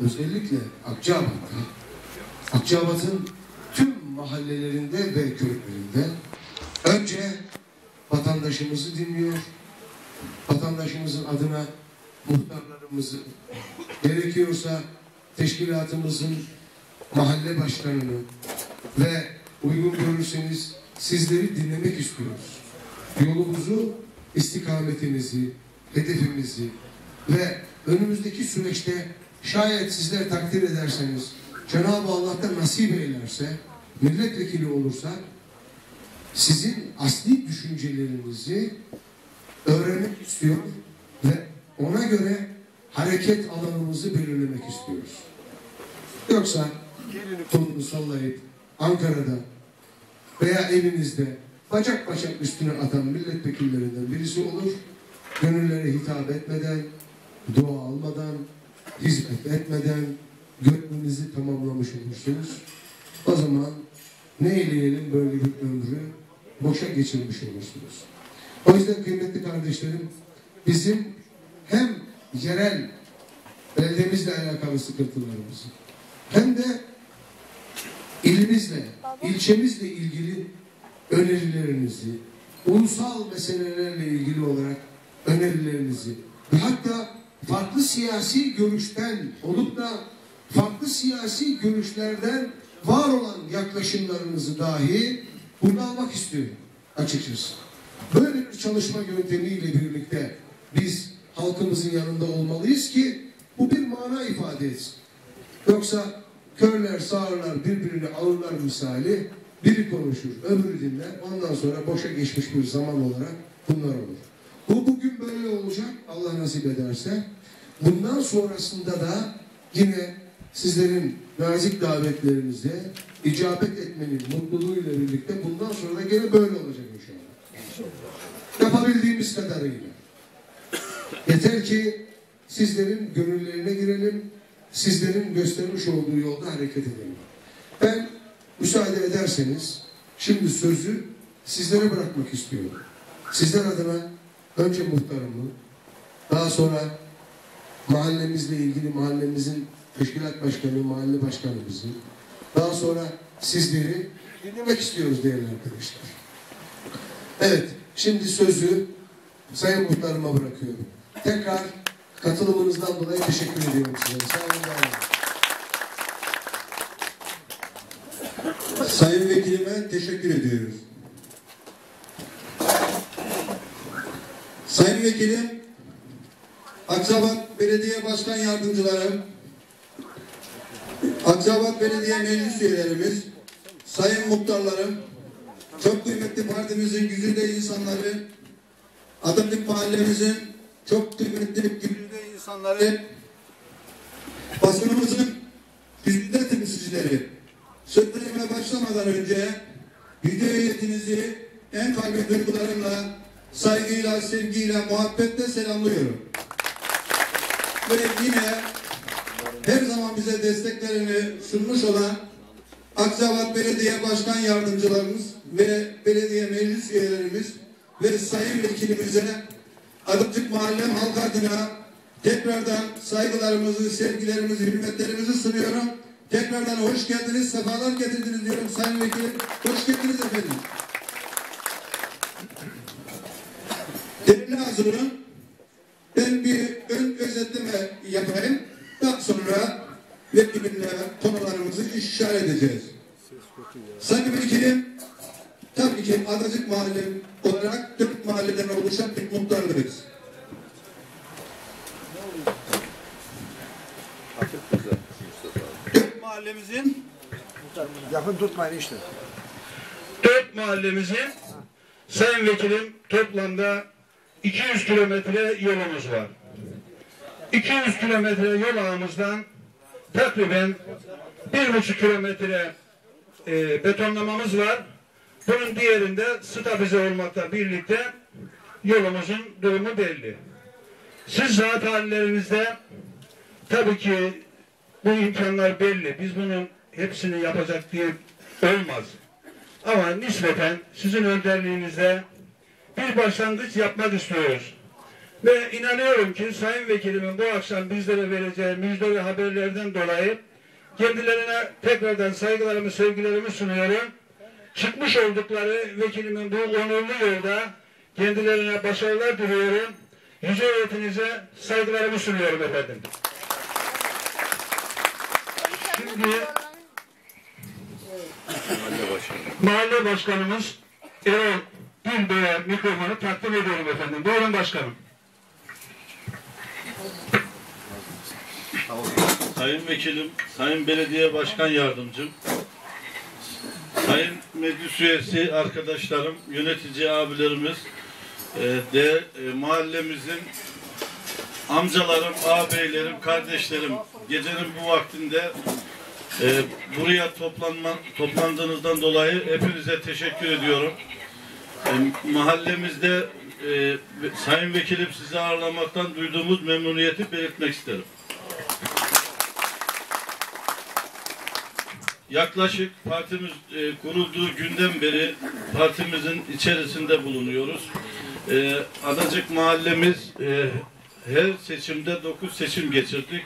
özellikle Akçabat'ta, Akçabat'ın tüm mahallelerinde ve köylerinde önce vatandaşımızı dinliyor, vatandaşımızın adına muhtarlarımızı, gerekiyorsa teşkilatımızın mahalle başkanını ve uygun görürseniz sizleri dinlemek istiyoruz. Yolumuzu, istikametimizi, hedefimizi ve önümüzdeki süreçte şayet sizler takdir ederseniz, Cenab-ı Allah da nasip eylerse, milletvekili olursa sizin asli düşüncelerinizi öğrenmek istiyor ve ona göre hareket alanımızı belirlemek istiyoruz. Yoksa kolunu sallayıp Ankara'da veya evinizde bacak bacak üstüne atan milletvekillerinden birisi olur. Gönüllere hitap etmeden, dua almadan, hizmet etmeden görevinizi tamamlamış olursunuz. O zaman ne eyleyelim böyle bir ömrü boşa geçirmiş olursunuz. O yüzden kıymetli kardeşlerim bizim hem yerel beldemizle alakalı sıkıntılarımızı hem de ilimizle, ilçemizle ilgili önerilerinizi, ulusal meselelerle ilgili olarak önerilerinizi hatta farklı siyasi görüşten olup da farklı siyasi görüşlerden var olan yaklaşımlarınızı dahi burada almak istiyorum açıkçası. Böyle bir çalışma yöntemiyle birlikte biz halkımızın yanında olmalıyız ki bu bir mana ifade etsin. Yoksa körler sağırlar birbirini alırlar misali biri konuşur öbürü dinler ondan sonra boşa geçmiş bir zaman olarak bunlar olur. Olacak Allah nasip ederse. Bundan sonrasında da yine sizlerin nazik davetlerinize icabet etmenin mutluluğuyla birlikte bundan sonra da gene böyle olacak inşallah. Yapabildiğimiz kadarıyla. Yeter ki sizlerin gönüllerine girelim, sizlerin göstermiş olduğu yolda hareket edelim. Ben müsaade ederseniz şimdi sözü sizlere bırakmak istiyorum. Sizler adına önce muhtarımı, daha sonra mahallemizle ilgili mahallemizin teşkilat başkanı, mahalle başkanımızı, daha sonra sizleri dinlemek istiyoruz değerli arkadaşlar. Evet, şimdi sözü Sayın Muhtarıma bırakıyorum. Tekrar katılımınızdan dolayı teşekkür ediyorum size. Sağ olun, var olun. Sayın Vekilime teşekkür ediyoruz. Sayın Vekilim, Aksabat Belediye Başkan Yardımcıları, Aksabat Belediye Meclis Üyelerimiz, Sayın Muhtarlarım, çok kıymetli partimizin güzide insanları, Atatürk Mahallemizin çok kıymetli güzide insanları, basınımızın güzide temsilcileri, Sözlerime başlamadan önce yüce heyetinizi en kalbi duygularımla, saygıyla, sevgiyle, muhabbetle selamlıyorum. Ve yine her zaman bize desteklerini sunmuş olan Aksavat Belediye Başkan Yardımcılarımız ve belediye meclis üyelerimiz ve sayın vekilimize Adıcık Mahallem halk adına tekrardan saygılarımızı, sevgilerimizi, hürmetlerimizi sunuyorum. Tekrardan hoş geldiniz, sefalar getirdiniz diyorum Sayın Vekilim. Hoş geldiniz efendim. Değerli hazırım, ben bir ön özetleme yapayım. Daha sonra vekilimle konularımızı işaret edeceğiz. Sayın Vekilim, tabii ki Adacık Mahalle olarak dört mahalleden oluşan bir muhtarlığız. Dört mahallemizin Yakın tutmayın işte. Dört mahallemizin Sayın Vekilim toplamda 200 kilometre yolumuz var. 200 kilometre yol ağımızdan takriben bir buçuk kilometre e, betonlamamız var. Bunun diğerinde stabilize olmakla birlikte yolumuzun durumu belli. Siz zat hallerinizde tabii ki bu imkanlar belli. Biz bunun hepsini yapacak diye olmaz. Ama nispeten sizin önderliğinizde bir başlangıç yapmak istiyoruz. Ve inanıyorum ki Sayın Vekilimin bu akşam bizlere vereceği müjdeli haberlerden dolayı kendilerine tekrardan saygılarımı, sevgilerimi sunuyorum. Çıkmış oldukları vekilimin bu onurlu yolda kendilerine başarılar diliyorum. Yüce heyetinize saygılarımı sunuyorum efendim. Şimdi mahalle başkanımız Erol Gülbey'e mikrofonu takdim ediyorum efendim. Buyurun başkanım. Sayın Vekilim, Sayın Belediye Başkan Yardımcım, Sayın Meclis Üyesi arkadaşlarım, yönetici abilerimiz e, de e, mahallemizin amcalarım, ağabeylerim, kardeşlerim gecenin bu vaktinde e, buraya toplanma, toplandığınızdan dolayı hepinize teşekkür ediyorum. Mahallemizde e, Sayın Vekilim sizi ağırlamaktan duyduğumuz memnuniyeti belirtmek isterim. Yaklaşık partimiz e, kurulduğu günden beri partimizin içerisinde bulunuyoruz. E, Adacık mahallemiz e, her seçimde 9 seçim geçirdik.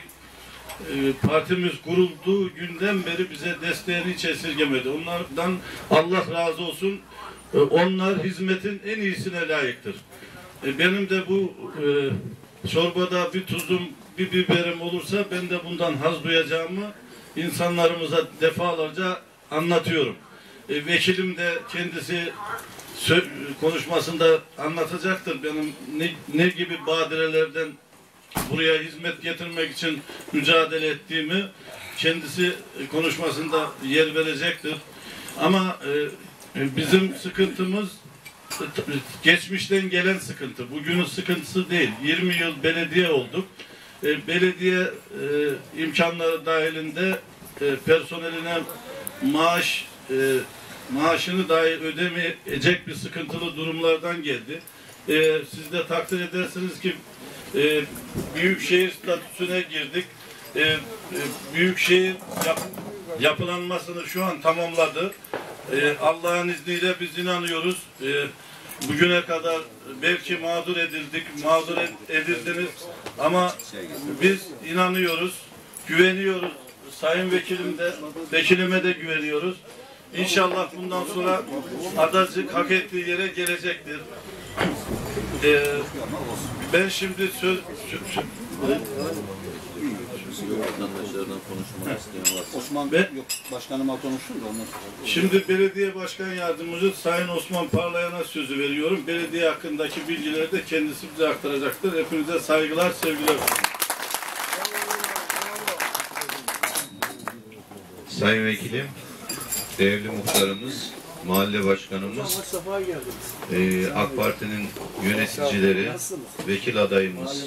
E, partimiz kurulduğu günden beri bize desteğini hiç esirgemedi. Onlardan Allah razı olsun. E, onlar hizmetin en iyisine layıktır. E, benim de bu e, çorbada bir tuzum, bir biberim olursa ben de bundan haz duyacağımı insanlarımıza defalarca anlatıyorum. Vekilim de kendisi konuşmasında anlatacaktır benim ne, ne gibi badirelerden buraya hizmet getirmek için mücadele ettiğimi kendisi konuşmasında yer verecektir. Ama e, bizim sıkıntımız e, geçmişten gelen sıkıntı. Bugünün sıkıntısı değil. 20 yıl belediye olduk. E, belediye e, imkanları dahilinde e, personeline maaş e, maaşını dahi ödemeyecek bir sıkıntılı durumlardan geldi. E, siz de takdir edersiniz ki e, büyükşehir statüsüne girdik. E, e, büyükşehir yap, yapılanmasını şu an tamamladı. E, Allah'ın izniyle biz inanıyoruz. E, bugüne kadar belki mağdur edildik, mağdur ed- edildiniz ama biz inanıyoruz, güveniyoruz. Sayın vekilim de, vekilime de güveniyoruz. İnşallah bundan sonra adacık hak ettiği yere gelecektir. Ee, ben şimdi söz, sö- sö- vatandaşlardan konuşmak isteyen varsa. Osman Ben- yok başkanıma konuştum da ondan sonra. Şimdi belediye başkan yardımcısı Sayın Osman Parlayan'a sözü veriyorum. Belediye hakkındaki bilgileri de kendisi bize aktaracaktır. Hepinize saygılar, sevgiler. Sayın Vekilim, değerli muhtarımız, mahalle başkanımız, eee, AK Parti'nin yöneticileri, vekil adayımız,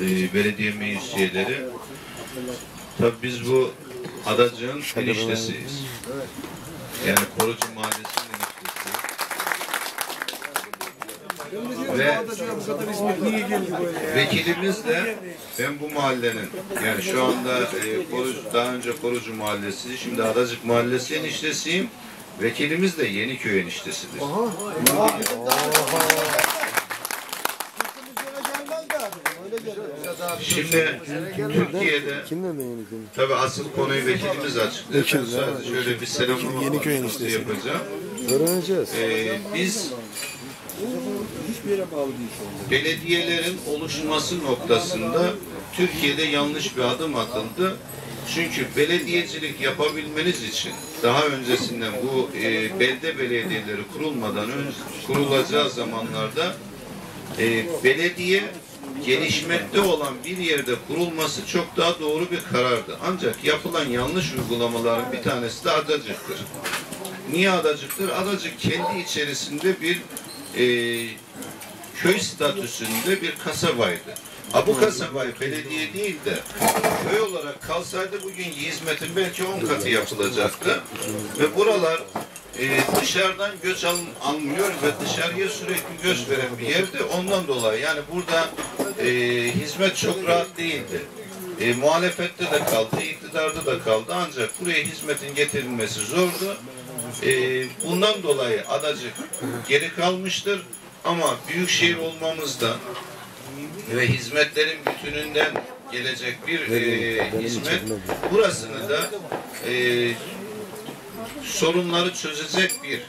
eee, belediye meclis üyeleri. Tabii biz bu adacığın eniştesiyiz. Yani Korucu Mahallesi'nin. Ve Vekilimiz de ben bu mahallenin yani şu anda e, Korucu, daha önce Korucu Mahallesi, şimdi Adacık Mahallesi eniştesiyim. Vekilimiz de Yeniköy eniştesidir. Şimdi Türkiye'de tabi asıl konuyu vekilimiz açıklayacak. Sadece şöyle bir selamlama konuşması yapacağım. Öğreneceğiz. Ee, biz belediyelerin oluşması noktasında Türkiye'de yanlış bir adım atıldı. Çünkü belediyecilik yapabilmeniz için daha öncesinden bu e, belde belediyeleri kurulmadan önce kurulacağı zamanlarda e, belediye gelişmekte olan bir yerde kurulması çok daha doğru bir karardı. Ancak yapılan yanlış uygulamaların bir tanesi de adacıktır. Niye adacıktır? Adacık kendi içerisinde bir e, köy statüsünde bir kasabaydı. Ha bu kasabayı belediye değil de köy olarak kalsaydı bugün hizmetin belki 10 katı yapılacaktı. Ve buralar e, dışarıdan göç al, almıyor ve dışarıya sürekli göç veren bir yerdi. Ondan dolayı yani burada e, hizmet çok rahat değildi. E, muhalefette de kaldı, iktidarda da kaldı ancak buraya hizmetin getirilmesi zordu. E, bundan dolayı adacık geri kalmıştır ama büyük şehir olmamızda ve hizmetlerin bütününden gelecek bir e, hizmet. Burasını da e, sorunları çözecek bir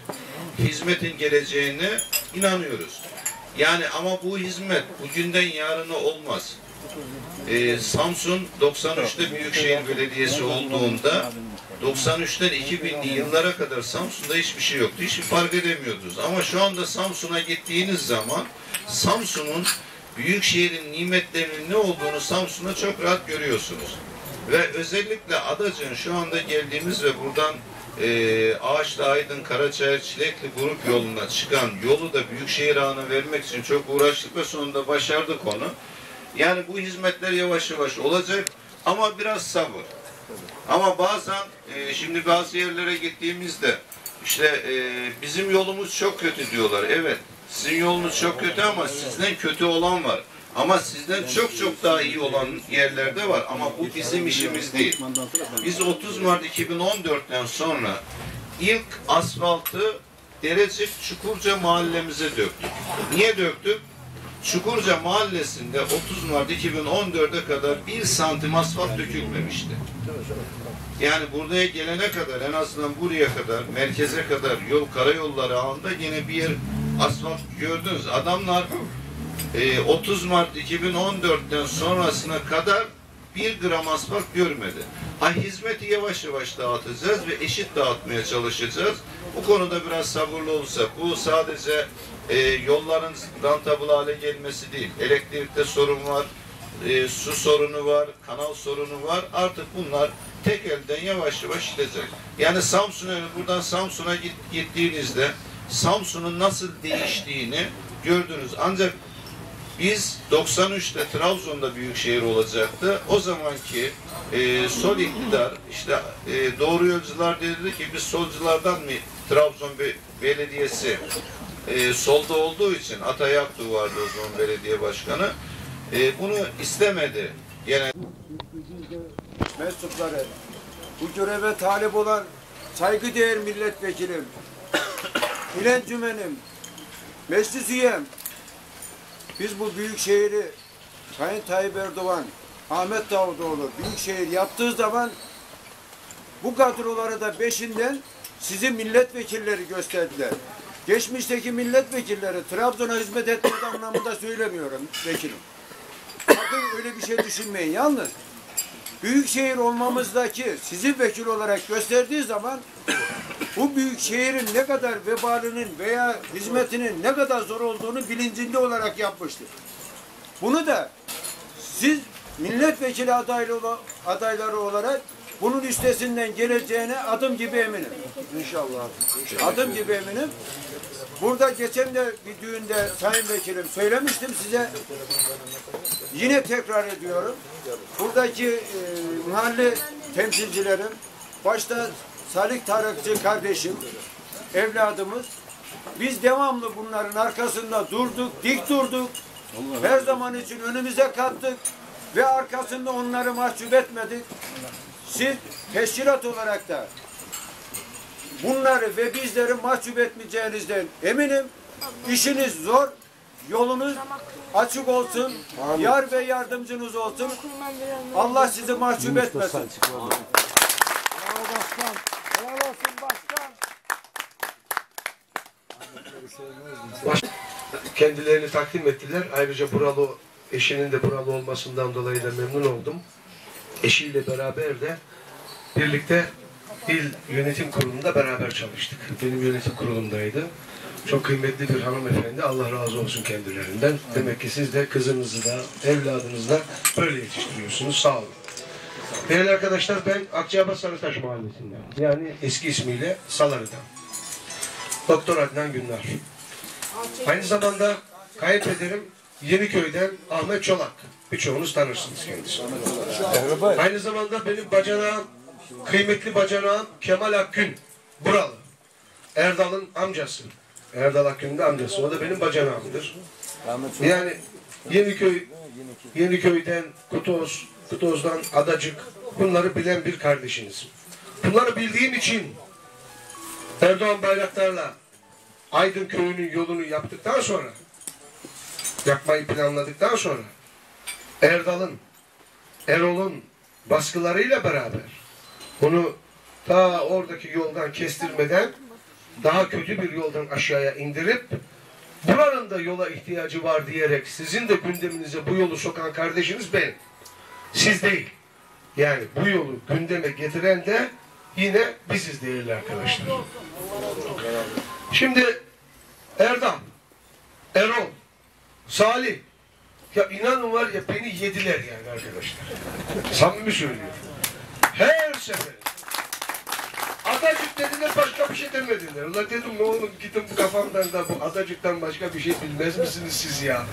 hizmetin geleceğine inanıyoruz. Yani ama bu hizmet bugünden yarına olmaz. Ee, Samsun 93'te Büyükşehir Belediyesi olduğunda 93'ten 2000'li yıllara kadar Samsun'da hiçbir şey yoktu. Hiçbir fark edemiyordunuz. Ama şu anda Samsun'a gittiğiniz zaman Samsun'un Büyükşehir'in nimetlerinin ne olduğunu Samsun'da çok rahat görüyorsunuz. Ve özellikle Adacık'ın şu anda geldiğimiz ve buradan e, Ağaçlı Aydın Karaçayır Çilekli grup yoluna çıkan yolu da Büyükşehir ağına vermek için çok uğraştık ve sonunda başardık onu. Yani bu hizmetler yavaş yavaş olacak ama biraz sabır. Ama bazen e, şimdi bazı yerlere gittiğimizde işte e, bizim yolumuz çok kötü diyorlar. Evet sizin yolunuz çok kötü ama sizden kötü olan var. Ama sizden çok çok daha iyi olan yerlerde var. Ama bu bizim işimiz değil. Biz 30 Mart 2014'ten sonra ilk asfaltı Derecik Çukurca mahallemize döktük. Niye döktük? Çukurca mahallesinde 30 Mart 2014'e kadar bir santim asfalt dökülmemişti. Yani buraya gelene kadar en azından buraya kadar merkeze kadar yol karayolları ağında yine bir yer asfalt gördünüz. Adamlar e, 30 Mart 2014'ten sonrasına kadar bir gram asfalt görmedi. Ha hizmeti yavaş yavaş dağıtacağız ve eşit dağıtmaya çalışacağız. Bu konuda biraz sabırlı olursak bu sadece e, yolların rentable hale gelmesi değil. Elektrikte sorun var, e, su sorunu var, kanal sorunu var. Artık bunlar tek elden yavaş yavaş gidecek. Yani Samsun'a buradan Samsun'a git, gittiğinizde Samsun'un nasıl değiştiğini gördünüz. Ancak biz 93'te Trabzon'da büyük şehir olacaktı. O zamanki e, sol iktidar işte e, doğru yolcular dedi ki biz solculardan mı Trabzon Be- Belediyesi e, solda olduğu için Atay Aktuğ vardı o zaman belediye başkanı. E, bunu istemedi. Gene mensupları, bu göreve talip olan saygıdeğer milletvekilim, Bilen Cümenim, meclis üyem, biz bu büyük şehri Sayın Tayyip Erdoğan, Ahmet Davutoğlu büyük şehir yaptığı zaman bu kadroları da beşinden sizi milletvekilleri gösterdiler. Geçmişteki milletvekilleri Trabzon'a hizmet etmedi anlamında söylemiyorum vekilim. Sakın öyle bir şey düşünmeyin. Yalnız büyük şehir olmamızdaki sizi vekil olarak gösterdiği zaman bu büyük şehrin ne kadar vebalinin veya hizmetinin ne kadar zor olduğunu bilincinde olarak yapmıştır. Bunu da siz milletvekili adaylı adayları olarak bunun üstesinden geleceğine adım gibi eminim. İnşallah. Adım gibi eminim. Burada geçen de bir düğünde sayın vekilim söylemiştim size. Yine tekrar ediyorum. Buradaki e, mahalle temsilcilerim, başta Salih Tarıkçı kardeşim, evladımız, biz devamlı bunların arkasında durduk, dik durduk. Her zaman için önümüze kattık ve arkasında onları mahcup etmedik. Siz teşkilat olarak da bunları ve bizleri mahcup etmeyeceğinizden eminim. İşiniz zor, yolunuz açık olsun, yar ve yardımcınız olsun. Allah sizi mahcup etmesin. Bravo başkan. Helal olsun başkan. kendilerini takdim ettiler. Ayrıca buralı eşinin de buralı olmasından dolayı da memnun oldum. Eşiyle beraber de birlikte il yönetim kurulunda beraber çalıştık. Benim yönetim kurulumdaydı. Çok kıymetli bir hanımefendi. Allah razı olsun kendilerinden. Demek ki siz de kızınızı da evladınızı da böyle yetiştiriyorsunuz. Sağ olun. Değerli arkadaşlar ben Akçabat Sarıtaş Mahallesi'nden. Yani eski ismiyle Saları'dan. Doktor Adnan Günler. Aynı zamanda kayınpederim Yeniköy'den Ahmet Çolak. Birçoğunuz tanırsınız kendisini. Aynı zamanda benim bacanağım, kıymetli bacanağım Kemal Akgün. Buralı. Erdal'ın amcası. Erdal Akgün'ün de amcası. O da benim bacanağımdır. Yani Yeniköy, Yeniköy'den Kutoz, Kutoz'dan Adacık bunları bilen bir kardeşiniz. Bunları bildiğim için Erdoğan Bayraktar'la Aydın Köyü'nün yolunu yaptıktan sonra yapmayı planladıktan sonra Erdal'ın, Erol'un baskılarıyla beraber bunu ta oradaki yoldan kestirmeden daha kötü bir yoldan aşağıya indirip buranın da yola ihtiyacı var diyerek sizin de gündeminize bu yolu sokan kardeşiniz benim. Siz değil. Yani bu yolu gündeme getiren de yine biziz değerli arkadaşlar. Şimdi Erdal, Erol, Salih ya inanın var ya beni yediler yani arkadaşlar. Samimi söylüyorum. Her sefer. Adacık dediler başka bir şey demediler. Ulan dedim ne oğlum gidin bu kafamdan da bu adacıktan başka bir şey bilmez misiniz siz ya?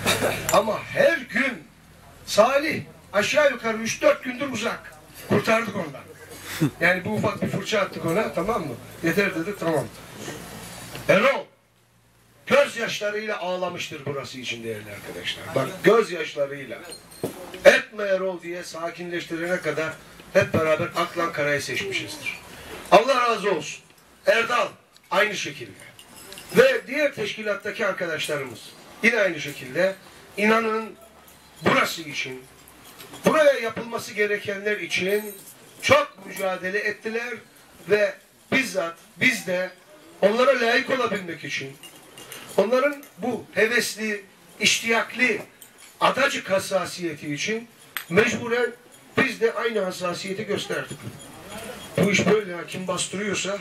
Ama her gün Salih aşağı yukarı 3-4 gündür uzak. Kurtardık ondan. Yani bu ufak bir fırça attık ona tamam mı? Yeter dedik tamam. Erol gözyaşlarıyla ağlamıştır burası için değerli arkadaşlar. Bak gözyaşlarıyla. Etme Erol diye sakinleştirene kadar hep beraber Aklan Kara'yı seçmişizdir. Allah razı olsun. Erdal aynı şekilde. Ve diğer teşkilattaki arkadaşlarımız yine aynı şekilde inanın burası için buraya yapılması gerekenler için çok mücadele ettiler ve bizzat biz de onlara layık olabilmek için onların bu hevesli, iştiyakli adacık hassasiyeti için mecburen biz de aynı hassasiyeti gösterdik. Bu iş böyle ya, kim bastırıyorsa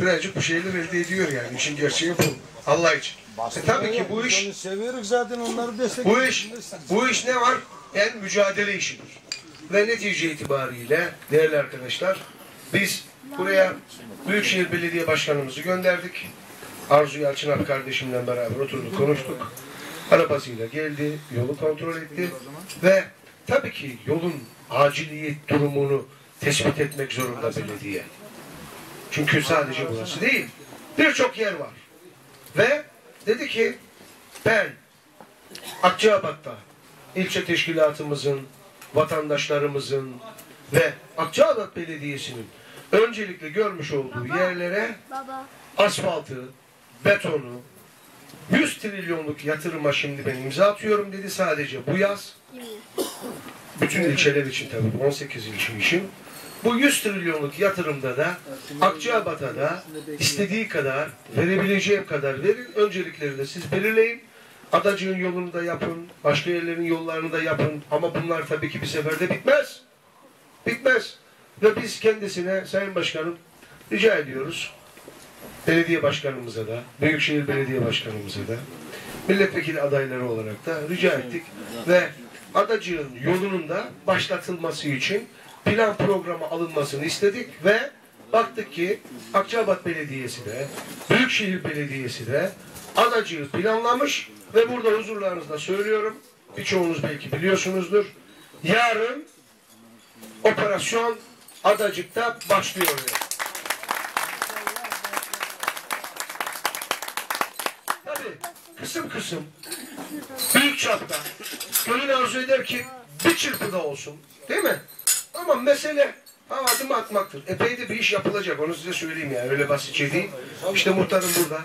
birazcık bir şeyler elde ediyor yani. İşin gerçeği bu. Allah için. E tabii ki bu iş seviyoruz zaten onları destek. bu iş, bu iş ne var? En mücadele işidir. Ve netice itibariyle değerli arkadaşlar biz buraya Büyükşehir Belediye Başkanımızı gönderdik. Arzu Yalçınak kardeşimle beraber oturduk konuştuk. Arabasıyla geldi, yolu kontrol etti ve tabii ki yolun aciliyet durumunu tespit etmek zorunda belediye. Çünkü sadece burası değil. Birçok yer var. Ve dedi ki ben Akçabat'ta ilçe teşkilatımızın, vatandaşlarımızın ve Akçabat Belediyesi'nin öncelikle görmüş olduğu yerlere asfaltı, betonu, 100 trilyonluk yatırıma şimdi ben imza atıyorum dedi sadece bu yaz. Bütün ilçeler için tabii 18 ilçe için. Bu 100 trilyonluk yatırımda da Akçabat'a da istediği kadar verebileceğim kadar verin. Öncelikleri siz belirleyin. Adacığın yolunu da yapın. Başka yerlerin yollarını da yapın. Ama bunlar tabii ki bir seferde bitmez. Bitmez. Ve biz kendisine Sayın Başkanım rica ediyoruz. Belediye başkanımıza da, Büyükşehir Belediye Başkanımıza da, milletvekili adayları olarak da rica ettik. Ve adacığın yolunun da başlatılması için plan programı alınmasını istedik ve baktık ki Akçabat Belediyesi de, Büyükşehir Belediyesi de adacığı planlamış ve burada huzurlarınızda söylüyorum, birçoğunuz belki biliyorsunuzdur. Yarın operasyon adacıkta başlıyor. Yani. Tabii kısım kısım büyük çapta gönül arzu eder ki bir çırpıda olsun. Değil mi? Ama mesele ha, adım atmaktır. Epey de bir iş yapılacak. Onu size söyleyeyim yani. Öyle basitçe değil. İşte muhtarım burada.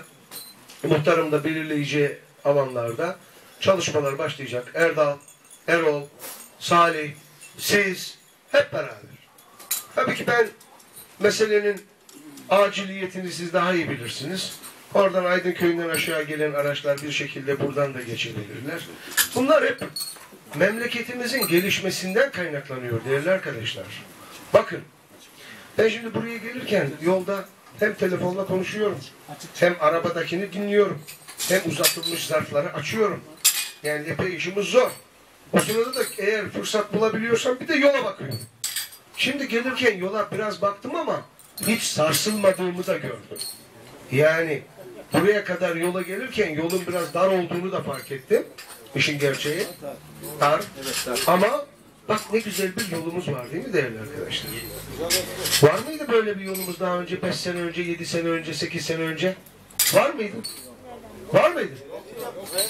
Muhtarım da belirleyici alanlarda çalışmalar başlayacak. Erdal, Erol, Salih, siz hep beraber. Tabii ki ben meselenin aciliyetini siz daha iyi bilirsiniz. Oradan Aydın köyünden aşağı gelen araçlar bir şekilde buradan da geçebilirler. Bunlar hep memleketimizin gelişmesinden kaynaklanıyor değerli arkadaşlar. Bakın ben şimdi buraya gelirken yolda hem telefonla konuşuyorum, hem arabadakini dinliyorum, hem uzatılmış zarfları açıyorum. Yani epey işimiz zor. O sırada da eğer fırsat bulabiliyorsam bir de yola bakıyorum. Şimdi gelirken yola biraz baktım ama hiç sarsılmadığımı da gördüm. Yani buraya kadar yola gelirken yolun biraz dar olduğunu da fark ettim. İşin gerçeği dar. Ama bak ne güzel bir yolumuz var değil mi değerli arkadaşlar? Var mıydı böyle bir yolumuz daha önce 5 sene önce, 7 sene önce, 8 sene önce? Var mıydı? Var mıydı?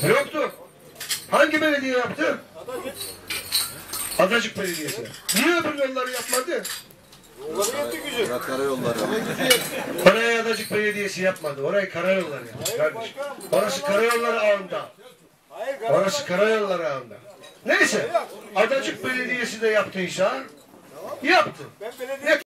Yoktu. Hangi belediye yaptı? Adacık Belediyesi. Niye öbür yolları yapmadı? Karayolları. Oraya Adacık Belediyesi yapmadı. Orayı karayolları yaptı kardeşim. Orası karayolları ağında. Orası karayollar ağında. Neyse. Adacık Belediyesi de yaptıysa yaptı. Ne